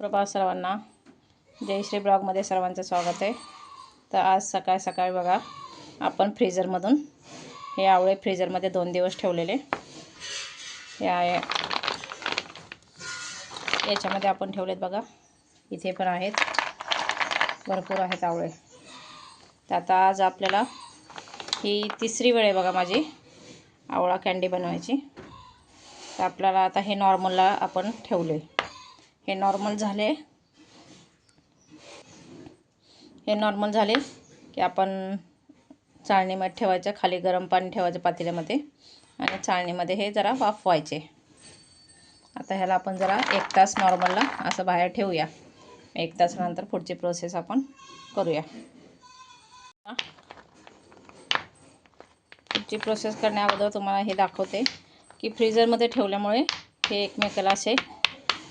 प्रभा सर्वांना. जयश्री ब्लॉगमध्ये सर्वांचं स्वागत आहे. तर आज सकाळ सकाळी बघा आपण फ्रीजरमधून हे आवळे फ्रीजरमध्ये दोन दिवस ठेवलेले. या याच्यामध्ये आपण ठेवलेत बघा इथे पण आहेत. भरपूर आहेत आवळे. तर आता आज आपल्याला ही तिसरी वेळ आहे बघा माझी आवळा कँडी बनवायची. तर आपल्याला आता हे नॉर्मलला आपण ठेवले हे नॉर्मल झाले. हे नॉर्मल झाले की आपण चाळणीमध्ये ठेवायचं खाली गरम पाणी ठेवायचं पातेल्यामध्ये आणि चाळणीमध्ये हे जरा वाफवायचे. आता ह्याला आपण जरा एक तास नॉर्मलला असं बाहेर ठेवूया. एक तासानंतर पुढची प्रोसेस आपण करूया. पुढची प्रोसेस करण्याअगोदर तुम्हाला हे दाखवते की फ्रीजरमध्ये ठेवल्यामुळे हे एकमेकाला असे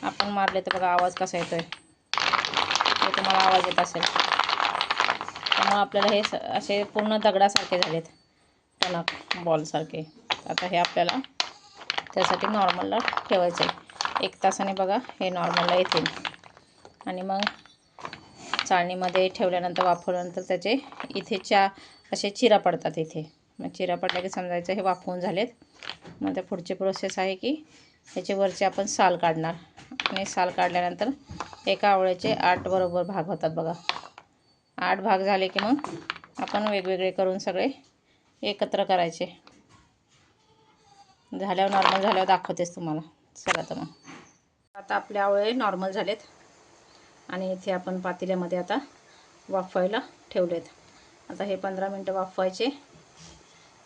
आपण मारले तर बघा आवाज कसा येतो आहे तुम्हाला आवाज येत असेल. त्यामुळे आपल्याला हे स असे पूर्ण दगडासारखे झालेत. टणक बॉलसारखे. आता हे आपल्याला त्यासाठी नॉर्मलला ठेवायचं आहे एक तासाने बघा हे नॉर्मलला येतील. आणि मग चाळणीमध्ये ठेवल्यानंतर वाफवल्यानंतर त्याचे इथे चा असे चिरा पडतात इथे. मग चिरा पडल्या की समजायचं हे वाफवून झालेत. मग त्या पुढची प्रोसेस आहे की ह्याचे वरचे आपण साल काढणार. आणि साल काढल्यानंतर एका आवळ्याचे आठ बरोबर भाग होतात बघा. आठ भाग झाले की मग आपण वेगवेगळे करून सगळे एकत्र करायचे. झाल्यावर नॉर्मल झाल्यावर दाखवतेच तुम्हाला. चला तर मग. आता आपले आवळे नॉर्मल झालेत. आणि इथे आपण पातेल्यामध्ये आता वाफवायला ठेवलेत. आता हे पंधरा मिनटं वाफवायचे.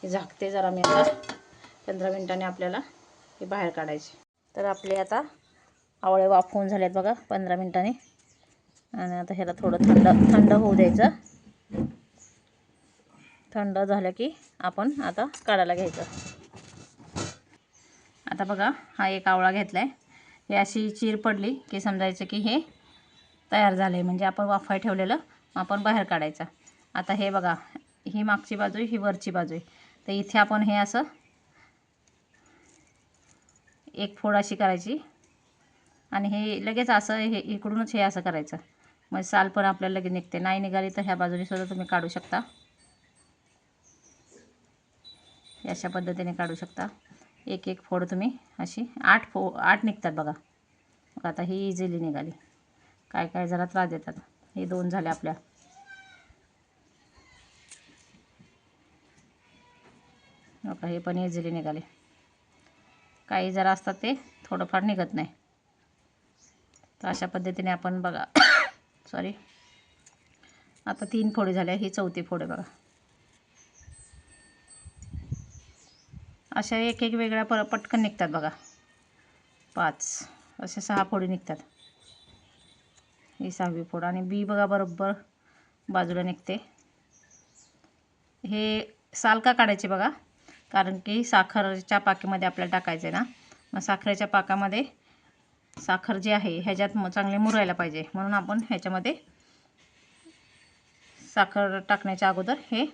हे झाकते जरा मी आता. पंधरा मिनटाने आपल्याला हे बाहेर काढायचे. तर आपले आता आवळे वाफवून आहेत बघा पंधरा मिनटांनी. आणि आता ह्याला थोडं थंड थंड होऊ द्यायचं. थंड झालं की आपण आता काढायला घ्यायचं. आता बघा हा एक आवळा घेतला आहे हे अशी चीर पडली की समजायचं की हे तयार झालं आहे म्हणजे आपण वाफाय ठेवलेलं आपण बाहेर काढायचं. आता हे बघा ही मागची बाजू आहे ही वरची बाजू आहे. तर इथे आपण हे असं एक फोड अशी करायची. आणि हे लगेच असं हे इकडूनच हे असं करायचं. मग साल पण आपल्याला लगेच निघते. नाही निघाली तर ह्या बाजूने सुद्धा तुम्ही काढू शकता. अशा पद्धतीने काढू शकता. एक एक फोड तुम्ही अशी आठ फो आठ निघतात बघा. मग आता ही इझिली निघाली. काय काय जरा त्रास देतात. हे दोन झाले आपल्या. बघा हे पण इझिली निघाले. काही जरा असतात ते थोडंफार निघत नाही. तर अशा पद्धतीने आपण बघा. सॉरी आता तीन फोडी झाल्या ही चौथी फोडे बघा. अशा एक एक वेगळ्या पर पटकन निघतात बघा. पाच. अशा सहा फोडी निघतात. ही सहावी फोड. आणि बी बघा बरोबर बाजूला निघते. हे साल का काढायचे बघा? कारण की साखरच्या पाकीमध्ये आपल्याला टाकायचं आहे ना. मग साखरेच्या पाकामध्ये साखर जी आहे ह्याच्यात मग चांगले मुरायला पाहिजे. म्हणून आपण ह्याच्यामध्ये साखर टाकण्याच्या अगोदर हे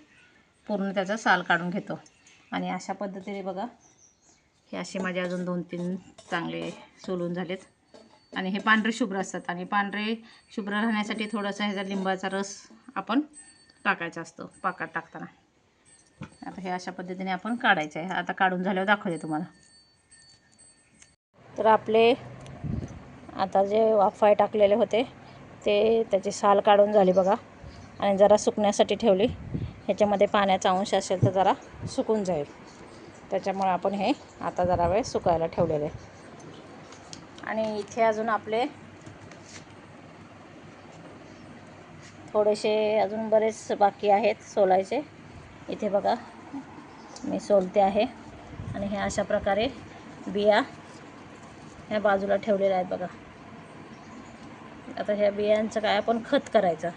पूर्ण त्याचा साल काढून घेतो. आणि अशा पद्धतीने बघा हे असे माझे अजून दोन तीन चांगले सोलून झालेत. आणि हे पांढरे शुभ्र असतात. आणि पांढरे शुभ्र राहण्यासाठी थोडासा ह्याचा लिंबाचा रस आपण टाकायचा असतो पाकात टाकताना. आता हे अशा पद्धतीने आपण काढायचं आहे. आता काढून झाल्यावर दाखवते तुम्हाला. तर आपले आता जे वाफाय टाकलेले होते ते त्याची साल काढून झाली बघा. आणि जरा सुकण्यासाठी ठेवली. ह्याच्यामध्ये पाण्याचा अंश असेल तर जरा सुकून जाईल. त्याच्यामुळे आपण हे आता जरा वेळ सुकायला ठेवलेले आणि इथे अजून आपले थोडेसे अजून बरेच बाकी आहेत सोलायचे. इथे बघा मी सोलते आहे. आणि हे अशा प्रकारे बिया ह्या बाजूला ठेवलेल्या आहेत बघा. आता ह्या बियांचं काय आपण खत करायचं.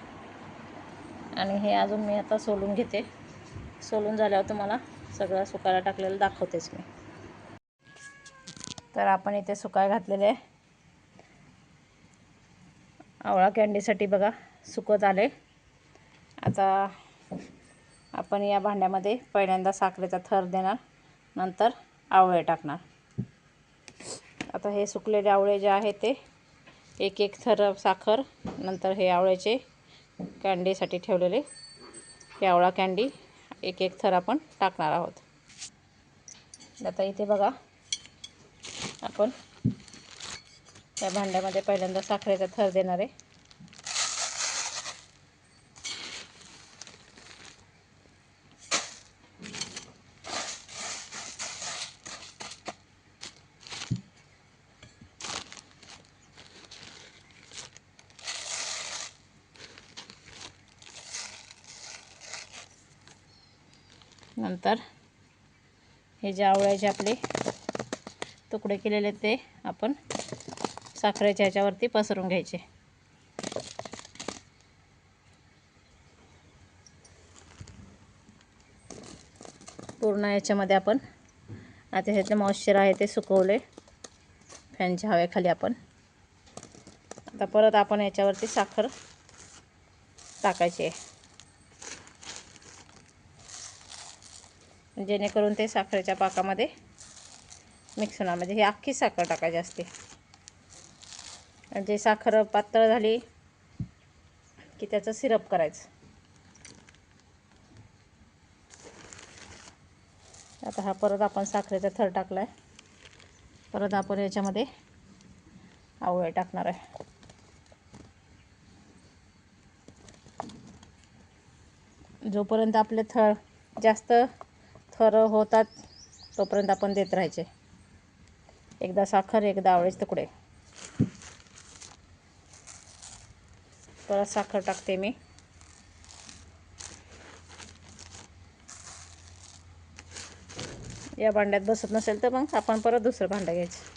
आणि हे अजून मी आता सोलून घेते. सोलून झाल्यावर तुम्हाला सगळं सुकायला टाकलेलं दाखवतेच मी. तर आपण इथे सुकाय घातलेले आवळा कँडीसाठी बघा सुकत आले. आता आपण या भांड्यामध्ये पहिल्यांदा साखरेचा थर देणार नंतर आवळे टाकणार. आता हे सुकलेले आवळे जे आहे ते एक एक थर साखर नंतर हे आवळ्याचे कँडीसाठी ठेवलेले. हे आवळा कँडी एक एक थर आपण टाकणार आहोत. आता इथे बघा आपण त्या भांड्यामध्ये पहिल्यांदा साखरेचा थर देणार आहे. नंतर हे जे आवळ्याचे आपले तुकडे केलेले ते आपण साखरेच्या ह्याच्यावरती पसरून घ्यायचे. पूर्ण याच्यामध्ये आपण आता ह्यातले मॉइश्चर आहे ते सुकवले. फॅनच्या हवेखाली आपण. आता परत आपण याच्यावरती साखर टाकायची आहे. जेणेकरून ते साखरेच्या पाकामध्ये मिक्स होणार. म्हणजे ही अख्खी साखर टाकायची असते. जे साखर पातळ झाली की त्याचं सिरप करायचं. आता हा परत आपण साखरेचा थर टाकला आहे परत आपण याच्यामध्ये आवळे टाकणार आहे. जोपर्यंत आपले थर जास्त थर होतात तोपर्यंत आपण देत राहायचे. एकदा साखर एकदा आवळेचे तुकडे. परत साखर टाकते मी. या भांड्यात बसत नसेल तर मग आपण परत दुसरं भांडं घ्यायचं.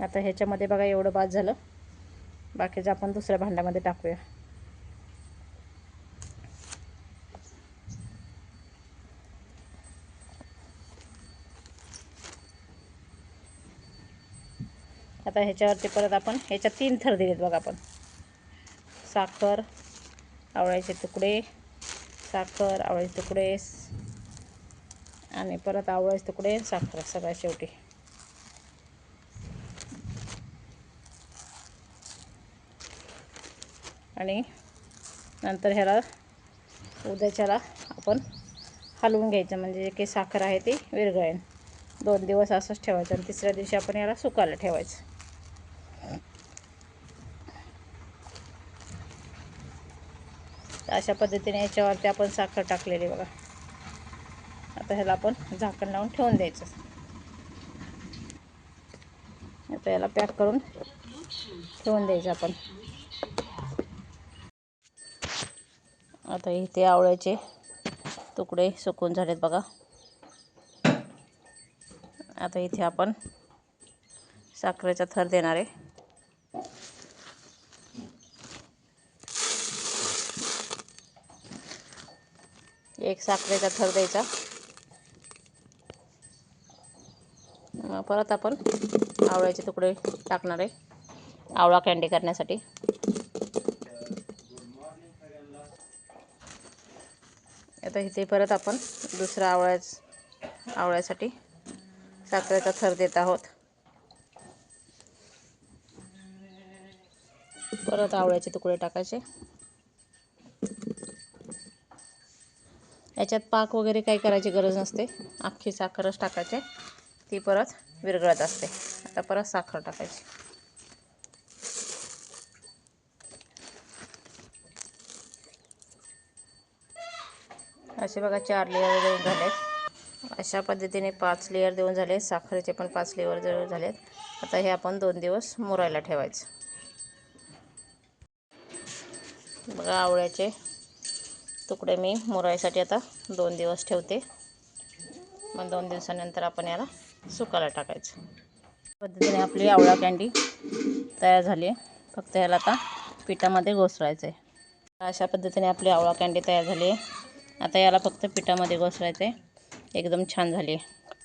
आता ह्याच्यामध्ये बघा एवढं बाद झालं. बाकीचं आपण दुसऱ्या भांड्यामध्ये टाकूया. आता ह्याच्यावरती परत आपण ह्याच्यात तीन थर दिलेत बघा आपण. साखर आवळ्याचे तुकडे साखर आवळ्याचे तुकडे आणि परत आवळ्याचे तुकडे साखर सगळ्या शेवटी. आणि नंतर ह्याला उद्याच्याला आपण हलवून घ्यायचं. म्हणजे जे काही साखर आहे ती विरघळेल. दोन दिवस असंच ठेवायचं आणि तिसऱ्या दिवशी आपण याला सुकायला ठेवायचं. अशा पद्धतीने याच्यावरती आपण साखर टाकलेली बघा. आता ह्याला आपण झाकण लावून ठेवून द्यायचं. आता याला पॅक करून ठेवून द्यायचं आपण. आता इथे आवळ्याचे तुकडे सुकून झालेत बघा. आता इथे आपण साखरेचा थर देणार आहे. एक साखरेचा थर द्यायचा. परत आपण आवळ्याचे तुकडे टाकणार आहे. आवळा कँडी करण्यासाठी. आता इथे परत आपण दुसरा आवळ्याच आवळ्यासाठी साखरेचा थर देत आहोत. परत आवळ्याचे तुकडे टाकायचे. याच्यात पाक वगैरे काही करायची गरज नसते. अख्खी साखरच टाकायचे. ती परत विरघळत असते. आता परत साखर टाकायची. असे बघा चार लेअर देऊन झालेत. अशा पद्धतीने पाच लेअर देऊन झाले. साखरेचे पण पाच लेअर देऊन झालेत. आता हे आपण दोन दिवस मुरायला ठेवायचं. बघा आवळ्याचे तुकडे मी मुरायसाठी आता दोन दिवस ठेवते. मग दोन दिवसानंतर आपण याला सुकायला टाकायचं. पद्धतीने आपली आवळा कँडी तयार झाली आहे फक्त याला आता पिठामध्ये घोसळायचं आहे अशा पद्धतीने आपली आवळा कँडी तयार झाली आहे आता याला फक्त पिठामध्ये घोसरायचं आहे एकदम छान झाली आहे